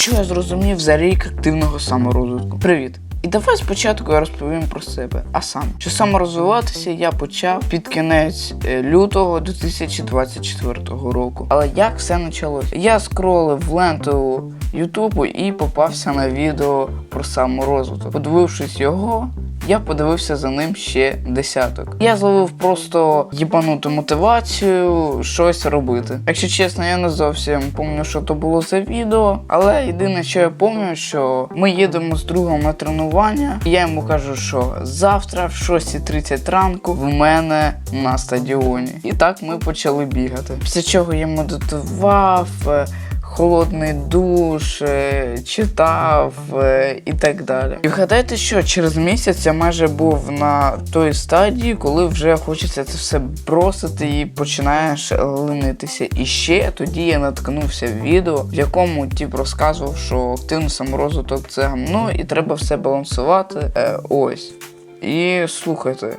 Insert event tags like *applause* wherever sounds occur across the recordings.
Що я зрозумів за рік активного саморозвитку? Привіт! І давай спочатку я розповім про себе. А саме, що саморозвиватися я почав під кінець е, лютого 2024 року. Але як все почалося? Я скролив ленту Ютубу і попався на відео про саморозвиток. Подивившись його, я подивився за ним ще десяток. Я зловив просто їбануту мотивацію щось робити. Якщо чесно, я не зовсім пам'ятаю, що то було за відео, але єдине, що я пам'ятаю, що ми їдемо з другом на тренування, і я йому кажу, що завтра в 6.30 ранку в мене на стадіоні. І так ми почали бігати. Після чого я медитував. Холодний душ, е, читав е, і так далі. І вгадайте, що через місяць я майже був на той стадії, коли вже хочеться це все бросити і починаєш ленитися. І ще тоді я наткнувся в відео, в якому тип розказував, що активний саморозвиток це гамно, і треба все балансувати. Е, ось. І слухайте.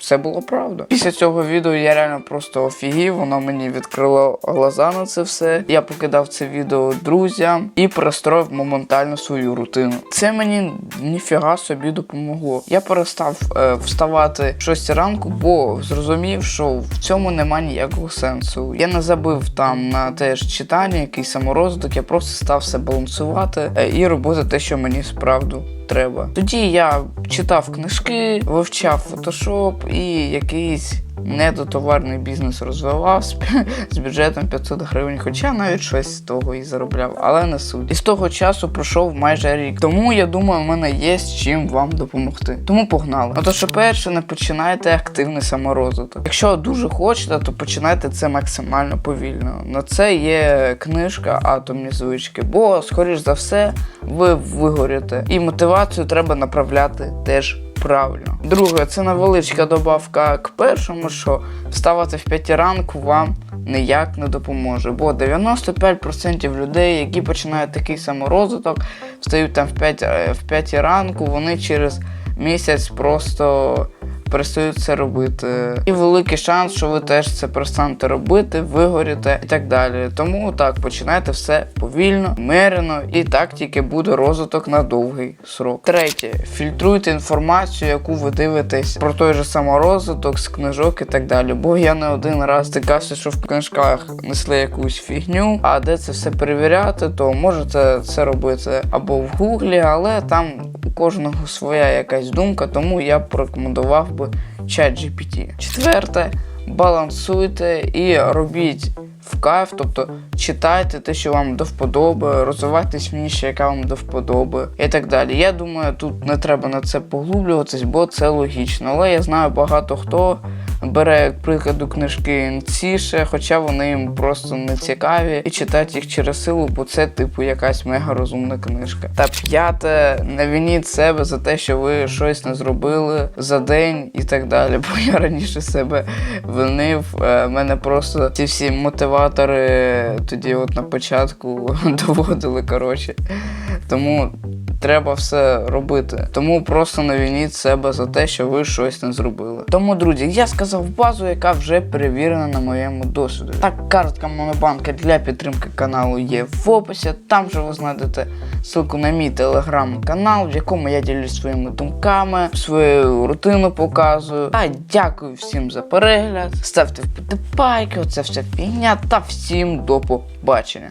Все було правда. Після цього відео я реально просто офігів, воно мені відкрило глаза на це все. Я покидав це відео друзям і перестроїв моментально свою рутину. Це мені ніфіга собі допомогло. Я перестав е, вставати в 6 ранку, бо зрозумів, що в цьому нема ніякого сенсу. Я не забив там на теж читання, якийсь саморозвиток, я просто став все балансувати е, і робити те, що мені справду треба. Тоді я читав книжки, вивчав фотошоп і якийсь недотоварний бізнес розвивав з, бюджетом 500 гривень, хоча навіть щось з того і заробляв, але не суть. І з того часу пройшов майже рік. Тому я думаю, в мене є з чим вам допомогти. Тому погнали. То що перше, не починайте активний саморозвиток. Якщо дуже хочете, то починайте це максимально повільно. На це є книжка Атомні звички, бо, скоріш за все, ви вигоріте. І мотивацію треба направляти теж правильно. Друге, це невеличка добавка к першому, що вставати в 5 ранку вам ніяк не допоможе. Бо 95% людей, які починають такий саморозвиток, встають там в 5, е, в 5 ранку, вони через місяць просто перестають це робити. І великий шанс, що ви теж це перестанете робити, вигоріте і так далі. Тому так, починайте все повільно, мерено, і так тільки буде розвиток на довгий срок. Третє, фільтруйте інформацію, яку ви дивитесь про той же саморозвиток з книжок і так далі. Бо я не один раз стикався, що в книжках несли якусь фігню, а де це все перевіряти, то можете це робити або в гуглі, але там у кожного своя якась думка, тому я б порекомендував би чат GPT. Четверте, балансуйте і робіть в кайф, тобто читайте те, що вам до вподоби, розвивайтесь в ніші, яка вам до вподоби, і так далі. Я думаю, тут не треба на це поглублюватись, бо це логічно. Але я знаю багато хто бере, як прикладу, книжки інціше, хоча вони їм просто не цікаві, і читати їх через силу, бо це, типу, якась мега розумна книжка. Та п'яте, не виніть себе за те, що ви щось не зробили за день і так далі. *laughs* Бо я раніше себе винив. Е, мене просто ці всі мотиватори тоді, от на початку, *laughs* доводили. Коротше. Тому треба все робити. Тому просто не виніть себе за те, що ви щось не зробили. Тому, друзі, я сказав базу, яка вже перевірена на моєму досвіду. Так, картка Монобанка для підтримки каналу є в описі. Там же ви знайдете ссылку на мій телеграм-канал, в якому я ділюсь своїми думками, свою рутину показую. А дякую всім за перегляд. Ставте вподобайки, оце все фігня та всім до побачення.